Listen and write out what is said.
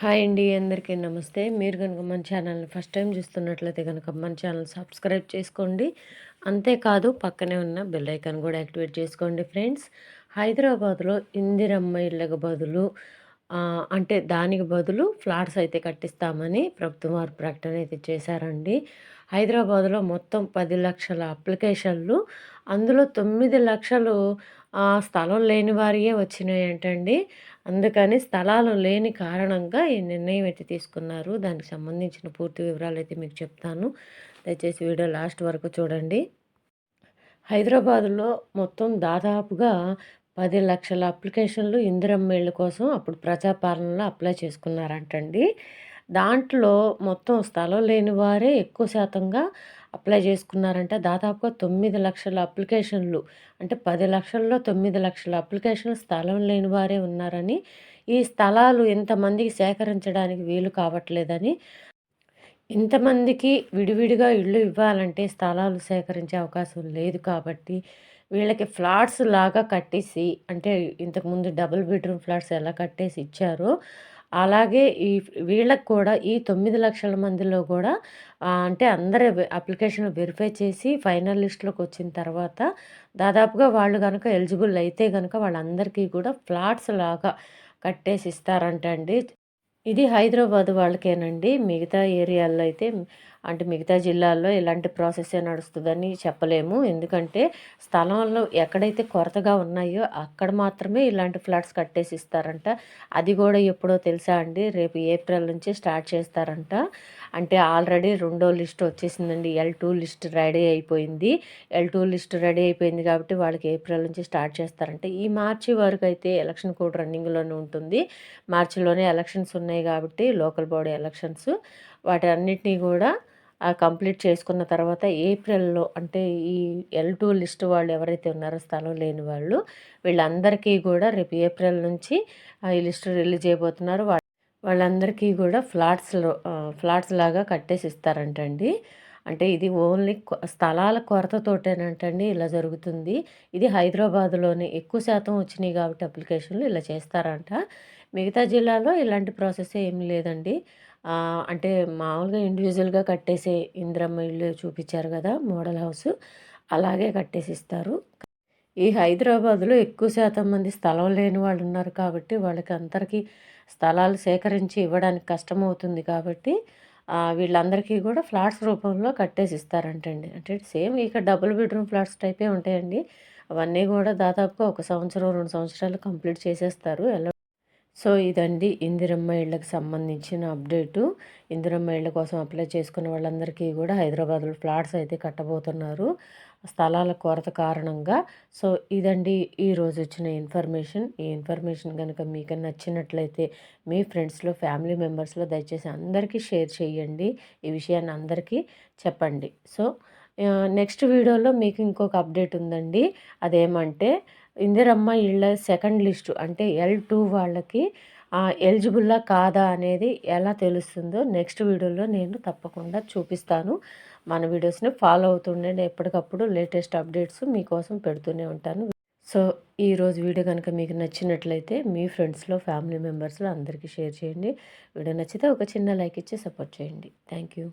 Hi అండి అందరికీ నమస్తే. మీరు కనుక మన ఛానల్ని ఫస్ట్ టైం చూస్తున్నట్లయితే కనుక మన ఛానల్ సబ్స్క్రైబ్ చేసుకోండి. అంతేకాదు పక్కనే ఉన్న బెల్ ఐకాన్ కూడా యాక్టివేట్ చేసుకోండి ఫ్రెండ్స్. హైదరాబాద్లో ఇందిరమ్మ ఇళ్ళకు బదులు అంటే దానికి బదులు ఫ్లాట్స్ అయితే కట్టిస్తామని ప్రభుత్వం వారు ప్రకటన అయితే చేశారండి. హైదరాబాద్లో మొత్తం పది లక్షల అప్లికేషన్లు. అందులో తొమ్మిది లక్షలు స్థలం లేని వారియే వచ్చినాయంటండి అందుకని స్థలాలు లేని కారణంగా ఈ నిర్ణయం అయితే తీసుకున్నారు. దానికి సంబంధించిన పూర్తి వివరాలు అయితే మీకు చెప్తాను. దయచేసి వీడియో లాస్ట్ వరకు చూడండి. హైదరాబాదులో మొత్తం దాదాపుగా పది లక్షల అప్లికేషన్లు ఇందిరమ్మ ఇళ్ళ కోసం అప్పుడు ప్రజాపాలనలో అప్లై చేసుకున్నారంటండి. దాంట్లో మొత్తం స్థలం లేని వారే ఎక్కువ శాతంగా అప్లై చేసుకున్నారంటే. దాదాపుగా తొమ్మిది లక్షల అప్లికేషన్లు అంటే పది లక్షల్లో తొమ్మిది లక్షల అప్లికేషన్లు స్థలం లేని వారే ఉన్నారని ఈ స్థలాలు ఇంతమందికి సేకరించడానికి వీలు కావట్లేదని ఇంతమందికి విడివిడిగా ఇళ్ళు ఇవ్వాలంటే స్థలాలు సేకరించే అవకాశం లేదు కాబట్టి వీళ్ళకి ఫ్లాట్స్ లాగా కట్టేసి అంటే ఇంతకుముందు డబుల్ బెడ్రూమ్ ఫ్లాట్స్ ఎలా కట్టేసి ఇచ్చారో అలాగే ఈ వీళ్ళకి కూడా ఈ తొమ్మిది లక్షల మందిలో కూడా అంటే అందరి అప్లికేషన్ వెరిఫై చేసి ఫైనల్ లిస్ట్లోకి వచ్చిన తర్వాత దాదాపుగా వాళ్ళు కనుక ఎలిజిబుల్ అయితే కనుక వాళ్ళందరికీ కూడా ఫ్లాట్స్ లాగా కట్టేసి ఇస్తారంట అండి ఇది హైదరాబాద్ వాళ్ళకేనండి. మిగతా ఏరియాల్లో అయితే అంటే మిగతా జిల్లాల్లో ఇలాంటి ప్రాసెసే నడుస్తుందని చెప్పలేము. ఎందుకంటే స్థలంలో ఎక్కడైతే కొరతగా ఉన్నాయో అక్కడ మాత్రమే ఇలాంటి ఫ్లాట్స్ కట్టేసి ఇస్తారంట అది కూడా ఎప్పుడో తెలుసా అండి? రేపు ఏప్రిల్ నుంచి స్టార్ట్ చేస్తారంట. అంటే ఆల్రెడీ రెండో లిస్ట్ వచ్చేసిందండి. ఎల్ టూ లిస్ట్ రెడీ అయిపోయింది. ఎల్ టూ లిస్ట్ రెడీ అయిపోయింది కాబట్టి వాళ్ళకి ఏప్రిల్ నుంచి స్టార్ట్ చేస్తారంటే. ఈ మార్చి వరకు అయితే ఎలక్షన్ కోడ్ రన్నింగ్లోనే ఉంటుంది. మార్చిలోనే ఎలక్షన్స్ ఉన్నాయి కాబట్టి లోకల్ బాడీ ఎలక్షన్స్. వాటి అన్నిటినీ కూడా కంప్లీట్ చేసుకున్న తర్వాత ఏప్రిల్లో అంటే ఈ ఎల్ టూ లిస్ట్ వాళ్ళు ఎవరైతే ఉన్నారో స్థలం లేని వాళ్ళు వీళ్ళందరికీ కూడా రేపు ఏప్రిల్ నుంచి ఈ లిస్ట్ రిలీజ్ చేయబోతున్నారు. వాళ్ళందరికీ కూడా ఫ్లాట్స్లో ఫ్లాట్స్ లాగా కట్టేసి ఇస్తారంటండి. అంటే ఇది ఓన్లీ స్థలాల కొరతతోటేనంటండి ఇలా జరుగుతుంది. ఇది హైదరాబాద్లోనే ఎక్కువ శాతం వచ్చినాయి కాబట్టి అప్లికేషన్లు ఇలా చేస్తారంట. మిగతా జిల్లాలో ఇలాంటి ప్రాసెస్ ఏం లేదండి. అంటే మామూలుగా ఇండివిజువల్గా కట్టేసే ఇంద్రమ్మ ఇల్లు చూపించారు కదా మోడల్ హౌస్. అలాగే కట్టేసి ఇస్తారు ఈ హైదరాబాద్లో ఎక్కువ శాతం మంది స్థలం లేని వాళ్ళు ఉన్నారు కాబట్టి వాళ్ళకి అందరికీ స్థలాలు సేకరించి ఇవ్వడానికి కష్టమవుతుంది కాబట్టి వీళ్ళందరికీ కూడా ఫ్లాట్స్ రూపంలో కట్టేసి ఇస్తారంటండి అంటే సేమ్ ఇక డబుల్ బెడ్రూమ్ ఫ్లాట్స్ టైపే ఉంటాయండి. అవన్నీ కూడా దాదాపుగా ఒక సంవత్సరం రెండు సంవత్సరాలు కంప్లీట్ చేసేస్తారు. ఎలా సో ఇదండి ఇందిరమ్మ ఇళ్ళకి సంబంధించిన అప్డేటు. ఇందిరమ్మ ఇళ్ళ కోసం అప్లై చేసుకున్న వాళ్ళందరికీ కూడా హైదరాబాద్లో ఫ్లాట్స్ అయితే కట్టబోతున్నారు. స్థలాల కొరత కారణంగా. సో ఇదండి ఈరోజు వచ్చిన ఇన్ఫర్మేషన్. ఈ ఇన్ఫర్మేషన్ కనుక మీకు నచ్చినట్లయితే మీ ఫ్రెండ్స్లో ఫ్యామిలీ మెంబర్స్లో దయచేసి అందరికీ షేర్ చేయండి. ఈ విషయాన్ని అందరికీ చెప్పండి. సో నెక్స్ట్ వీడియోలో మీకు ఇంకొక అప్డేట్ ఉందండి. అదేమంటే ఇందిరమ్మ ఇళ్ళ సెకండ్ లిస్టు అంటే ఎల్ టూ వాళ్ళకి ఎలిజిబుల్లా కాదా అనేది ఎలా తెలుస్తుందో నెక్స్ట్ వీడియోలో నేను తప్పకుండా చూపిస్తాను. మన వీడియోస్ని ఫాలో అవుతుండండి ఎప్పటికప్పుడు లేటెస్ట్ అప్డేట్స్ మీకోసం పెడుతూనే ఉంటాను. సో ఈరోజు వీడియో కనుక మీకు నచ్చినట్లయితే మీ ఫ్రెండ్స్లో ఫ్యామిలీ మెంబర్స్లో అందరికీ షేర్ చేయండి. వీడియో నచ్చితే ఒక చిన్న లైక్ ఇచ్చి సపోర్ట్ చేయండి. Thank you.